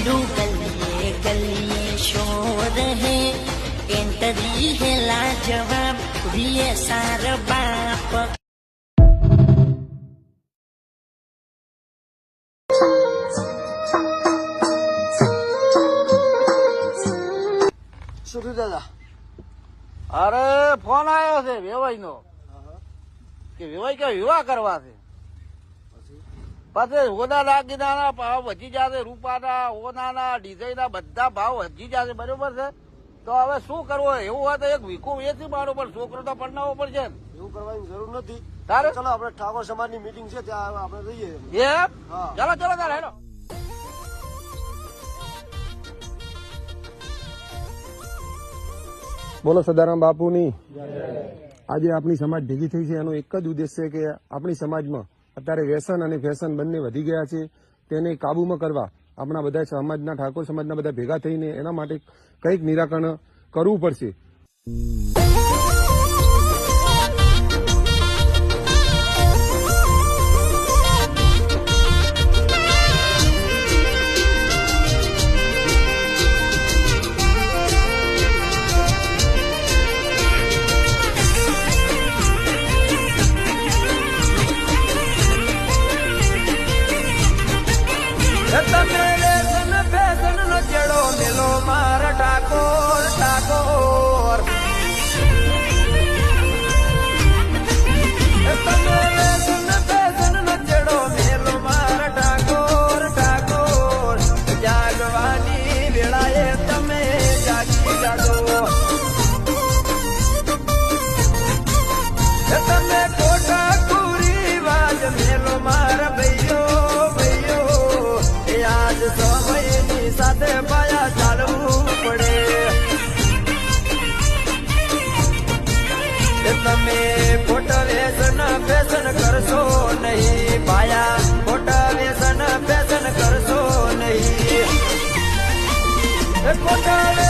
ઝંડુ ગલીએ ગલીએ શોર હે કેન્ટરી હેલા જવાબ વીએ સાર અરે ફોન આવ્યો છે વેવાઈ નો કે વેવાઈ કે વિવાહ કરવા છે? પછી હોના દાગીનાના ભાવ વધી જશે રૂપાના હોનાના ડિઝાઇનના બધા ભાવ વધી જશે બરોબર છે? તો હવે શું કરવું? એવું હોય તો એક વીકું વેચી મારો પણ છોકરો તો પરણાવવો પડશે એવું કરવાની જરૂર નથી. તારે? ચલો આપણે ઠાકોર સમાજની મીટિંગ છે ત્યાં આપણે જઈએ એ? ચલો ચાલો ચાલો તારે હેલો. બોલો સદારામ બાપુની. આજે આપણી સમાજ ભેગી થઈ છે એનો એક જ ઉદ્દેશ છે કે આપણી સમાજમાં અત્યારે વ્યસન અને ફેશન બંને વધી ગયા છે. તેને કાબૂમાં કરવા આપણા બધા સમાજના, ઠાકોર સમાજના બધા ભેગા થઈને એના માટે કંઈક નિરાકરણ કરવું પડશે. તમે લેસન ફેશન નો ચેડો મેલો મારા ઠાકોર. તમે ખોટા વ્યસન ફેશન કરશો નહીં. પાયા ખોટા વ્યસન ફેશન કરશો નહીં. ખોટા